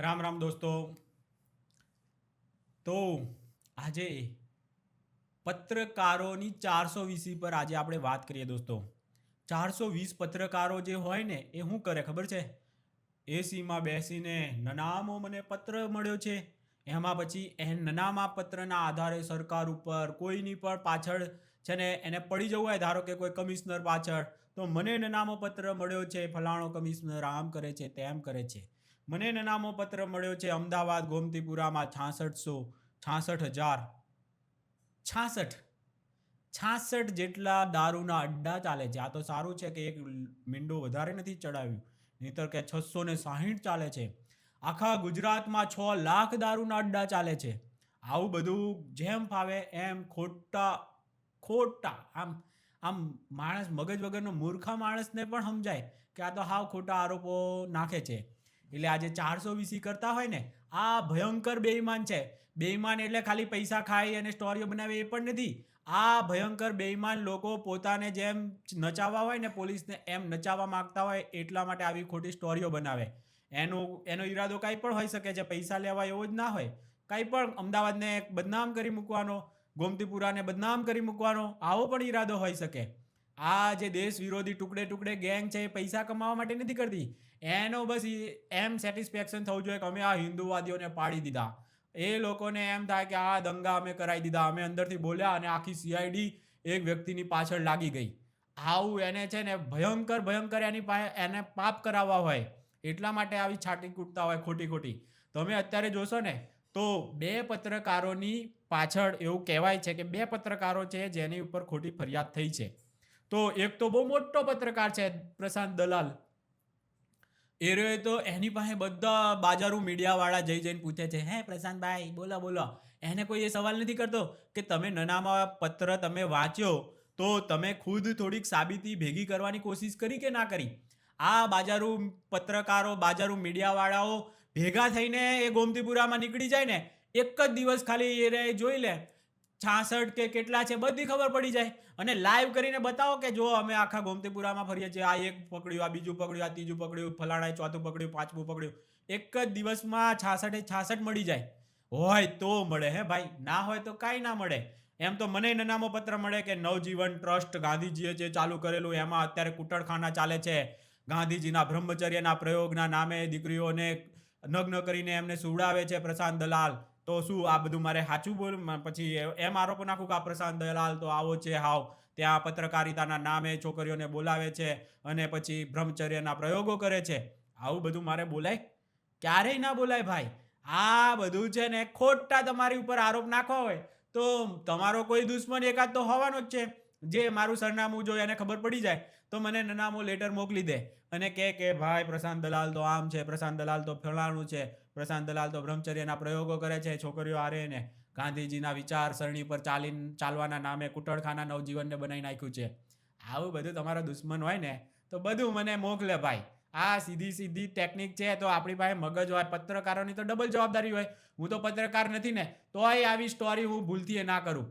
રામ રામ દોસ્તો. તો આજે પત્રકારોની ચારસો વીસી પર આજે આપણે વાત કરીએ દોસ્તો. ચારસો વીસ પત્રકારો જે હોય ને, એ શું કરે ખબર છે? એસીમાં બેસીને નનામો મને પત્ર મળ્યો છે. એમાં પછી એ નનામા પત્રના આધારે સરકાર ઉપર કોઈની પણ પાછળ છે ને, એને પડી જવું હોય, ધારો કે કોઈ કમિશનર પાછળ, તો મને નનામો પત્ર મળ્યો છે, ફલાણો કમિશનર આમ કરે છે, તેમ કરે છે. મને નામો પત્ર મળ્યો છે, અમદાવાદ, ગોમતીપુરામાં છાસઠસો, છાસઠ હજાર, છાસઠ છાસઠ જેટલા દારૂના અડ્ડા ચાલે છે. આ તો સારું છે કે એક મીંડો વધારે નથી ચડાવ્યું, નહીતર કે છસો ને સાહીઠ ચાલે છે. આખા ગુજરાતમાં છ લાખ દારૂના અડ્ડા ચાલે છે. આવું બધું જેમ ફાવે એમ ખોટા ખોટા, આમ આમ માણસ મગજ વગરનો મૂર્ખા માણસને પણ સમજાય કે આ તો હાવ ખોટા આરોપો નાખે છે. એટલે આજે ચારસો વીસી કરતા હોય ને, આ ભયંકર બેઈમાન છે. બેઈમાન એટલે ખાલી પૈસા ખાય અને સ્ટોરીઓ બનાવે એ પણ નથી. આ ભયંકર બેઈમાન લોકો પોતાને જેમ નચાવવા હોય ને, પોલીસને એમ નચાવવા માગતા હોય એટલા માટે આવી ખોટી સ્ટોરીઓ બનાવે. એનો એનો ઈરાદો કાંઈ પણ હોઈ શકે છે, પૈસા લેવા એવો જ ના હોય. કાંઈ પણ અમદાવાદને બદનામ કરી મૂકવાનો, ગોમતીપુરાને બદનામ કરી મૂકવાનો, આવો પણ ઈરાદો હોઈ શકે. આ જે દેશ વિરોધી ટુકડે ટુકડે ગેંગ છે એ પૈસા કમાવા માટે નથી કરતી. એનો બસ એમ સેટિસ્ફેક્શન થવું જોઈએ કે અમે આ હિન્દુવાદીઓને પાડી દીધા. એ લોકોને એમ થાય કે આ દંગા અમે કરાવી દીધા. અમે અંદરથી બોલ્યા અને આખી સીઆઈડી એક વ્યક્તિની પાછળ લાગી ગઈ. આવું એને છે ને ભયંકર ભયંકર એની પાસે એને પાપ કરાવવા હોય. એટલા માટે આવી છાટી કૂટતા હોય ખોટી ખોટી. તમે અત્યારે જોશો ને, તો બે પત્રકારોની પાછળ એવું કહેવાય છે કે બે પત્રકારો છે જેની ઉપર ખોટી ફરિયાદ થઈ છે. તો એક તો બહુ મોટો પત્રકાર છે પ્રશાંત દલાલ. એ રહ્યો તો એની પાસે બધા બાજારો મીડિયાવાળા જઈ જઈને પૂછે છે, હે પ્રશાંતભાઈ, બોલો બોલો. એને કોઈ એ સવાલ નથી કરતો કે તમે નનામાં પત્ર તમે વાંચ્યો તો તમે ખુદ થોડીક સાબિતી ભેગી કરવાની કોશિશ કરી કે ના કરી? આ બાજારો પત્રકારો, બાજારો મીડિયાવાળાઓ ભેગા થઈને એ ગોમતીપુરામાં નીકળી જાય ને, એક જ દિવસ ખાલી એ જોઈ લે. છાસઠ કે કેટલા છે બધી ખબર પડી જાય. અને લાઈવ કરીને બતાવો કે જો અમે આખા ગોમતીપુરામાં ફરીએ છીએ. આ એક પકડ્યું, આ બીજું પકડ્યું, આ ત્રીજું પકડ્યું, ફલાણાએ ચોથું પકડ્યું, પાંચમું પકડ્યું. એક જ દિવસમાં છાસઠે છાસઠ મળી જાય. હોય તો મળે હે ભાઈ. ના હોય તો કાંઈ ના મળે. એમ તો મને નનામો પત્ર મળે કે નવજીવન ટ્રસ્ટ ગાંધીજીએ જે ચાલુ કરેલું, એમાં અત્યારે કુટળખાના ચાલે છે. ગાંધીજીના બ્રહ્મચર્યના પ્રયોગના નામે દીકરીઓને નગ્ન કરીને એમને સુવડાવે છે પ્રશાંત દલાલ. તો શું આ બધું મારે સાચું બોલ? પછી એમ આરોપો નાખું કે આ પ્રશાંત દલાલ તો આવો છે, હાવ. ત્યાં પત્રકારિતાના નામે છોકરીઓને બોલાવે છે અને પછી બ્રહ્મચર્યના પ્રયોગો કરે છે. આવું બધું મારે બોલાય? ક્યારેય ના બોલાય ભાઈ. આ બધું છે ને ખોટા તમારી ઉપર આરોપ નાખવા હોય. તો તમારો કોઈ દુશ્મન એકાદ તો હોવાનો જ છે. જે મારું સરનામું જો એને ખબર પડી જાય, તો મને નનામો લેટર મોકલી દે અને કહે કે, ભાઈ, પ્રશાંત દલાલ તો આમ છે, પ્રશાંત દલાલ તો ફલાણું છે, પ્રશાંત દલાલ તો બ્રહ્મચર્યના પ્રયોગો કરે છે, છોકરીઓ આરે ને. ગાંધીજીના વિચાર સરણી પર ચાલી ચાલવાના નામે કુટળખાના નવજીવનને બનાવી નાખ્યું છે. આવું બધું તમારો દુશ્મન હોય ને, તો બધું મને મોકલે ભાઈ. આ સીધી સીધી ટેકનિક છે, તો આપણી પાસે મગજ હોય પત્રકારોની તો ડબલ જવાબદારી હોય. હું તો પત્રકાર નથી ને, તોય આવી સ્ટોરી હું ભૂલથી એ ના કરું.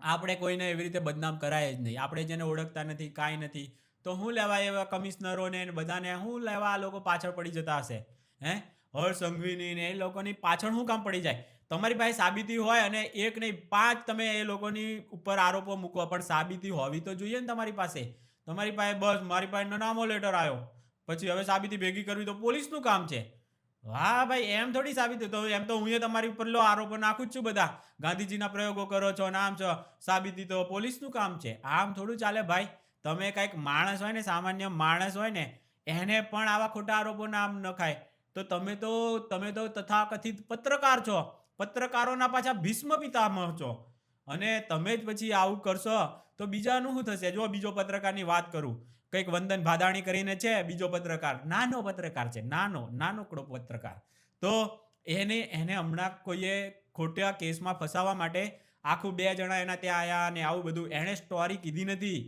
આપણે કોઈને એવી રીતે બદનામ કરાય જ નહીં. આપણે જેને ઓળખતા નથી, કાંઈ નથી, તો હું લેવા એવા કમિશનરોને બધાને, હું લેવા આ લોકો પાછળ પડી જતા હશે. હે? હર્ષ સંઘવીની ને એ લોકોની પાછળ શું કામ પડી જાય? તમારી પાસે સાબિતી હોય અને એક નહીં, પાંચ તમે એ લોકોની ઉપર આરોપો મૂકો. પણ સાબિતી હોવી તો જોઈએ ને તમારી પાસે. તમારી પાસે બસ, મારી પાસે નામો લેટર આવ્યો. પછી હવે સાબિતી ભેગી કરવી તો પોલીસનું કામ છે. વાહ ભાઈ, એમ થોડી સાબિત તો એમ તો હું તમારી ઉપર લો આરોપો નાખું જ છું બધા. ગાંધીજીના પ્રયોગો કરો છો ને આમ છો. સાબિતી તો પોલીસનું કામ છે. આમ થોડું ચાલે ભાઈ. તમે કંઈક માણસ હોય ને, સામાન્ય માણસ હોય ને, એને પણ આવા ખોટા આરોપો નામ નખાય તો તમે તો તમે તો તથાકથિત પત્રકાર છો. પત્રકારોના પાછા ભીષ્મ પિતામહ છો. અને તમે જ પછી આવું કરશો તો બીજાનું શું થશે? જો બીજો પત્રકારની વાત કરું. કંઈક વંદન ભાદાણી કરીને છે, બીજો પત્રકાર. નાનો પત્રકાર છે, નાનો, નાનકડો પત્રકાર. તો એને એને હમણાં કોઈએ ખોટા કેસમાં ફસાવા માટે આખું બે જણા એના ત્યાં આવ્યા અને આવું બધું એણે સ્ટોરી કીધી નથી.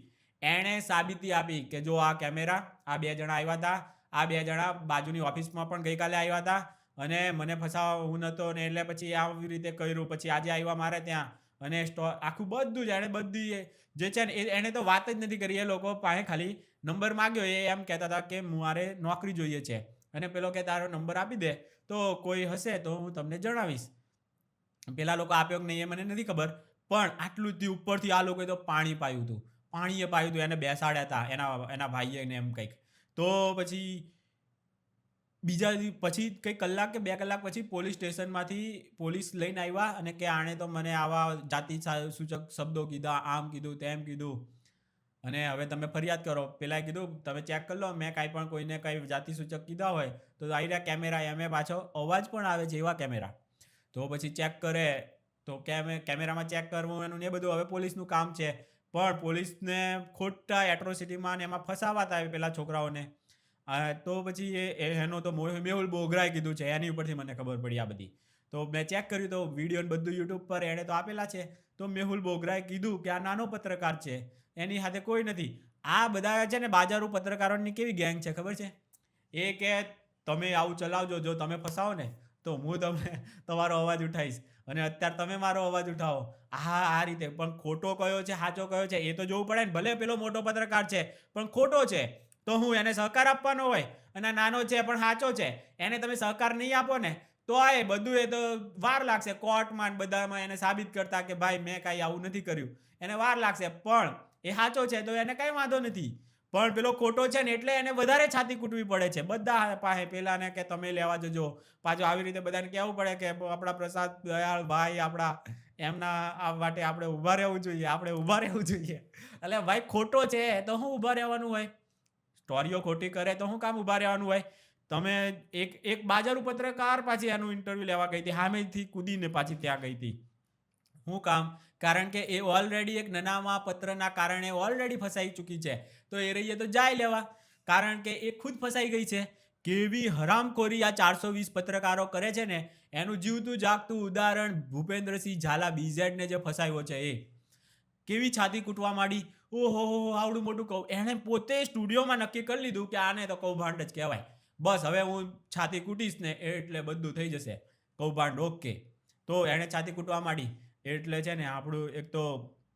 એણે સાબિતી આપી કે જો આ કેમેરા આ બે જણા આવ્યા હતા, આ બે જણા બાજુની ઓફિસમાં પણ ગઈકાલે આવ્યા હતા અને મને ફસાવા હું નહોતો ને એટલે પછી આવી રીતે કર્યું. પછી આજે આવ્યા મારે ત્યાં. અને સ્ટોર આખું બધું જ એણે બધી જે છે ને એણે તો વાત જ નથી કરી. એ લોકો પાસે ખાલી નંબર માગ્યો. એ એમ કહેતા હતા કે મારે નોકરી જોઈએ છે. અને પેલો કે તારો નંબર આપી દે. તો કોઈ હશે તો હું તમને જણાવીશ. પેલા લોકો આપ્યો કે નહીં એ મને નથી ખબર. પણ આટલું જ ઉપરથી આ લોકોએ તો પાણી પાયું હતું. પાણીએ પાયું હતું. એને બેસાડ્યા હતા. એના એના ભાઈએ ને એમ કંઈક. તો પછી બીજા પછી કંઈક કલાક કે બે કલાક પછી પોલીસ સ્ટેશનમાંથી પોલીસ લઈને આવ્યા અને કે આણે તો મને આવા જાતિ સૂચક શબ્દો કીધા, આમ કીધું, તેમ કીધું. અને હવે તમે ફરિયાદ કરો. પેલાએ કીધું, તમે ચેક કરી લો, મેં કાંઈ પણ કોઈને કંઈ જાતિ સૂચક કીધા હોય તો આવી રહ્યા કેમેરા, એમે પાછો અવાજ પણ આવે છે એવા કેમેરા. તો પછી ચેક કરે. તો કેમે કેમેરામાં ચેક કરવું એનું ને બધું હવે પોલીસનું કામ છે. પણ પોલીસને ખોટા એટ્રોસિટીમાં ને એમાં ફસાવાતા પેલા છોકરાઓને. અ, તો પછી એ એનો તો મોહ- મેહુલ બોગરાએ કીધું છે એની ઉપરથી મને ખબર પડી આ બધી. તો મેં ચેક કર્યું તો વીડિયો બધું યુટ્યુબ પર એણે તો આપેલા છે. તો મેહુલ બોગરાએ કીધું કે આ નાનો પત્રકાર છે એની સાથે કોઈ નથી. આ બધા છે ને બાજારો પત્રકારોની કેવી ગેંગ છે ખબર છે? એ કે તમે આવું ચલાવજો જો તમે ફસાવો ને તો હું તમને તમારો અવાજ ઉઠાવીશ. અને અત્યારે તમે મારો અવાજ ઉઠાવો. હા આ રીતે. પણ ખોટો કયો છે સાચો કયો છે એ તો જોવું પડે ને. ભલે પેલો મોટો પત્રકાર છે પણ ખોટો છે. તો હું એને સહકાર આપવાનો હોય અને નાનો છે પણ સાચો છે, એને તમે સહકાર નહીં આપો ને, તો આ એ બધું એ તો વાર લાગશે કોર્ટમાં બધામાં એને સાબિત કરતા કે ભાઈ મેં કાંઈ આવું નથી કર્યું. એને વાર લાગશે, પણ એ સાચો છે તો એને કંઈ વાંધો નથી. પણ પેલો ખોટો છે ને એટલે એને વધારે છાતી કૂટવી પડે છે. બધા પાસે પેલાને કે તમે લેવા જજો. પાછો આવી રીતે બધાને કહેવું પડે કે આપણા પ્રસાદ દયાળ ભાઈ આપણા, એમના આ માટે આપણે ઊભા રહેવું જોઈએ, આપણે ઊભા રહેવું જોઈએ. એટલે ભાઈ ખોટો છે તો શું ઊભા રહેવાનું હોય? સ્ટોરીઓ ખોટી કરે તો શું કામ ઊભા રહેવાનું હોય? તમે એક એક બાજારું પત્રકાર પાછી એનું ઇન્ટરવ્યૂ લેવા ગઈ હતી સામેથી કૂદીને પાછી ત્યાં ગઈ હતી. શું કામ? કારણ કે એ ઓલરેડી એક નનામા પત્રના કારણે ઓલરેડી ફસાઈ ચૂકી છે. તો એ રહીએ તો જાય લેવા. કારણ કે એ ખુદ ફસાઈ ગઈ છે. કેવી હરામખોરી આ ચારસો વીસ પત્રકારો કરે છે ને? એનું જીવતું જાગતું ઉદાહરણ ભૂપેન્દ્રસિંહ ઝાલા બીઝેડને જે ફસાયો છે એ. કેવી છાતી કૂટવા માંડી? ઓહો આવડું મોટું કહું. એણે પોતે સ્ટુડિયોમાં નક્કી કરી લીધું કે આને તો કૌભાંડ જ કહેવાય. બસ, હવે હું છાતી કૂટીશ ને એટલે બધું થઈ જશે. કૌભાંડ ઓકે તો એણે છાતી કૂટવા માંડી. એટલે છે ને આપણું એક તો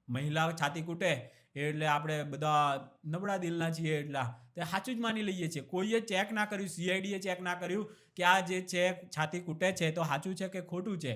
મહિલા છાતી કૂટે, એટલે આપણે બધા નબળા દિલના છીએ એટલા. તે સાચું જ માની લઈએ છીએ. કોઈએ ચેક ના કર્યું સીઆઈડીએ ચેક ના કર્યું કે આ જે છે, છાતી કૂટે છે તો સાચું છે કે ખોટું છે?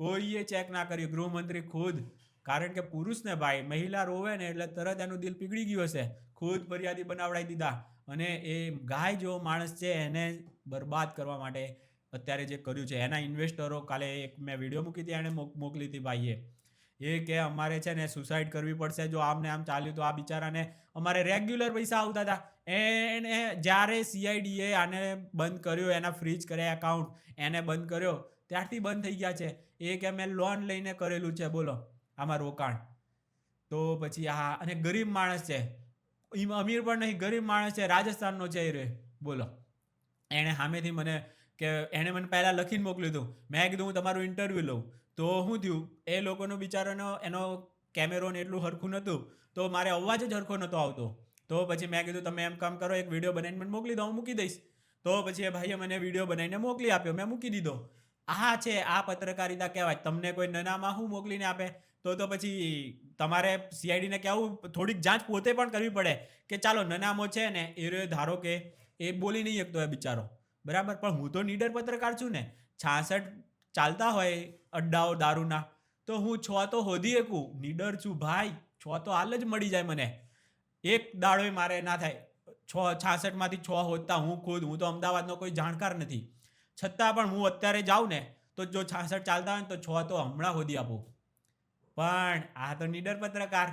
કોઈએ ચેક ના કર્યું? ગૃહમંત્રી ખુદ કારણ કે પુરુષને ભાઈ, મહિલા રોવે ને એટલે તરત એનું દિલ પીગળી ગયું હશે. ખુદ ફરિયાદી બનાવડાવી દીધા. અને એ ગાય જેવો માણસ છે, એને બરબાદ કરવા માટે અત્યારે જે કર્યું છે, એના ઇન્વેસ્ટરો કાલે એક મેં વીડિયો મૂકી હતી, એણે મોક- મોકલી હતી ભાઈએ. એ કે અમારે છે ને સુસાઇડ કરવી પડશે, જો આમ ને આમ ચાલ્યું તો આ બિચારાને અમારે રેગ્યુલર પૈસા આવતા હતા. એને જ્યારે સીઆઈડીએ આને બંધ કર્યો, એના ફ્રીજ કર્યા એકાઉન્ટ એને બંધ કર્યો, ત્યારથી બંધ થઈ ગયા છે. એ કે મેં લોન લઈને કરેલું છે, બોલો. આમાં રોકાણ. તો પછી હા અને ગરીબ માણસ છે. અમીર પણ નહીં, ગરીબ માણસ છે, રાજસ્થાનનો છે એ રે. બોલો. એણે સામેથી મને કે, એણે મને પહેલાં લખીને મોકલ્યું હતું મેં કીધું, હું તમારું ઇન્ટરવ્યૂ લઉં. તો શું થયું, એ લોકોનો બિચારાનો, એનો કેમેરો ને એટલું હરખું નહોતું. તો મારે અવાજ જ હરખો નહોતો આવતો. તો પછી મેં કીધું, તમે એમ કામ કરો, એક વીડિયો બનાવીને મને મોકલી દો, હું મૂકી દઈશ. તો પછી એ ભાઈએ મને વીડિયો બનાવીને મોકલી આપ્યો. મેં મૂકી દીધો. આ છે આ પત્રકારિતા કહેવાય. તમને કોઈ નનામાં હું મોકલીને આપે? તો તો પછી તમારે સીઆઈડીને કહેવું થોડીક જાંચ પોતે પણ કરવી પડે કે ચાલો નનામો છે ને, એ ધારો કે એ બોલી નહીં શકતો એ બિચારો. બરાબર? પણ હું તો નીડર પત્રકાર છું ને. છાસઠ ચાલતા હોય અડ્ડાઓ દારૂના. તો હું છ તો હોધી શકું નીડર છું ભાઈ. છ તો હાલ જ મળી જાય મને. એક દાડોય મારે ના થાય. છ, છાસઠમાંથી છ હોદતા હું ખુદ. હું તો અમદાવાદનો કોઈ જાણકાર નથી. છતાં પણ હું અત્યારે જાઉં ને, તો જો છાસઠ ચાલતા હોય ને, તો છ તો હમણાં હોધી આપું. પણ આ તો નીડર પત્રકાર.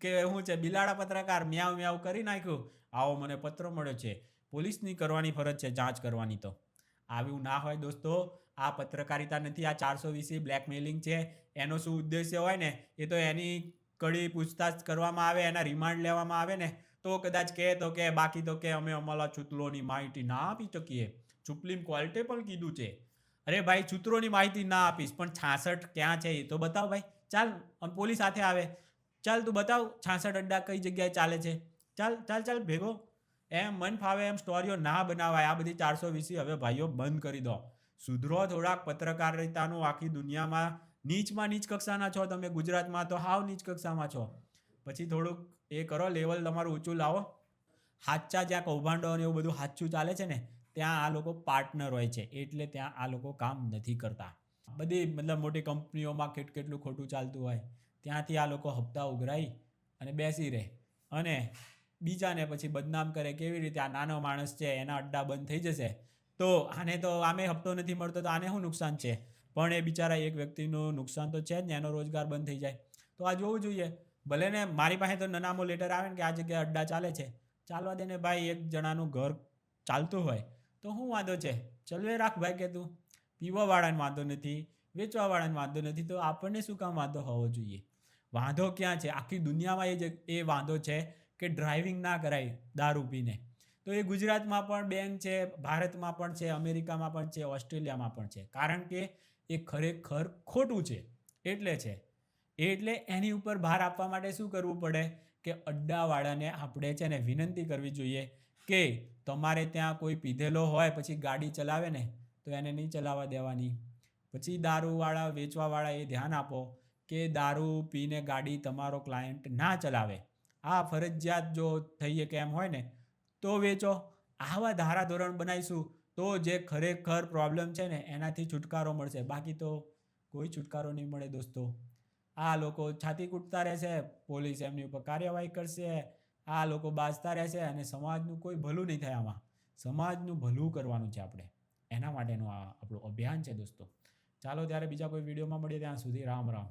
કે શું છે, બિલાડા પત્રકાર મ્યાવ મ્યાવ કરી નાખ્યું. આવો મને પત્ર મળ્યો છે. પોલીસની કરવાની ફરજ છે, જાંચ કરવાની તો. આવ્યું ના હોય દોસ્તો, આ પત્રકારિતા નથી, આ ચારસો વીસી બ્લેકમેલિંગ છે. એનો શું ઉદ્દેશ્ય હોય ને? એ તો એની કડી પૂછતાછ કરવામાં આવે, એના રિમાન્ડ લેવામાં આવે ને. તો કદાચ કહે તો કે, બાકી તો કે અમે અમારા ચૂતલોની માહિતી ના આપી શકીએ. સુપ્રીમ કોર્ટે પણ કીધું છે. અરે ભાઈ છૂતરોની માહિતી ના આપીશ, પણ છાસઠ ક્યાં છે એ તો બતાવ ભાઈ. ચાલ પોલીસ સાથે આવે. ચાલ તું બતાવ છાસઠ અડ્ડા કઈ જગ્યાએ ચાલે છે. ચાલ ચાલ ચાલ, ભેગો. એમ મન ફાવે એમ સ્ટોરીઓ ના બનાવાય. આ બધી ચારસો વીસી હવે ભાઈઓ બંધ કરી દો. સુધરો થોડાક પત્રકારિતાનું આખી દુનિયામાં નીચમાં નીચ કક્ષાના છો તમે ગુજરાતમાં તો હાવ નીચ કક્ષામાં છો. પછી થોડુંક એ કરો, લેવલ તમારું ઊંચું લાવો. હાચા જ્યાં કૌભાંડો અને એવું બધું હાચું ચાલે છે ને, ત્યાં આ લોકો પાર્ટનર હોય છે. એટલે ત્યાં આ લોકો કામ નથી કરતા. બધી મતલબ મોટી કંપનીઓમાં કેટ કેટલું ખોટું ચાલતું હોય, ત્યાંથી આ લોકો હપ્તા ઉઘરાઈ અને બેસી રહે. અને બીજાને પછી બદનામ કરે, કેવી રીતે આ નાનો માણસ છે, એના અડ્ડા બંધ થઈ જશે? તો આને તો આમે હપ્તો નથી મળતો, તો આને શું નુકસાન છે? પણ એ બિચારા એક વ્યક્તિનું નુકસાન તો છે જ ને, એનો રોજગાર બંધ થઈ જાય. તો આ જોવું જોઈએ. ભલે ને મારી પાસે તો નનામો લેટર આવે ને કે આ જગ્યાએ અડ્ડા ચાલે છે, ચાલવા દે ને ભાઈ, એક જણાનું ઘર ચાલતું હોય, તો શું વાંધો છે? ચલવે રાખ ભાઈ કે તું. પીવાવાળાને વાંધો નથી, વેચવાવાળાને વાંધો નથી, તો આપણને શું કામ વાંધો હોવો જોઈએ? વાંધો ક્યાં છે? આખી દુનિયામાં એ જ એ વાંધો છે કે ડ્રાઇવિંગ ના કરાય દારૂ પીને. તો એ ગુજરાતમાં પણ બેન છે, ભારતમાં પણ છે, અમેરિકામાં પણ છે, ઓસ્ટ્રેલિયામાં પણ છે. કારણ કે એ ખરેખર ખોટું છે. એટલે છે. એટલે એની ઉપર ભાર આપવા માટે શું કરવું પડે? કે અડ્ડાવાળાને આપણે છે ને વિનંતી કરવી જોઈએ કે તમારે ત્યાં કોઈ પીધેલો હોય, પછી ગાડી ચલાવે ને તો એને નહીં ચલાવવા દેવાની. પછી દારૂવાળા વેચવાવાળા એ ધ્યાન આપો કે દારૂ પીને ગાડી તમારો ક્લાયન્ટ ના ચલાવે. આ ફરજિયાત જો થઈએ કે એમ હોય ને, તો વેચો. આવા ધારાધોરણ બનાવીશું તો જે ખરેખર પ્રોબ્લેમ છે ને, એનાથી છુટકારો મળશે. બાકી તો કોઈ છુટકારો નહીં મળે દોસ્તો. આ લોકો છાતી કૂટતા રહેશે, પોલીસ એમની ઉપર કાર્યવાહી કરશે, આ લોકો બાજતા રહેશે અને સમાજનું કોઈ ભલું નહીં થાય આમાં. સમાજનું ભલું કરવાનું છે આપણે. એના માટેનું આ આપણું અભિયાન છે દોસ્તો. ચાલો ત્યારે બીજા કોઈ વિડીયોમાં મળીએ ત્યાં સુધી રામ રામ.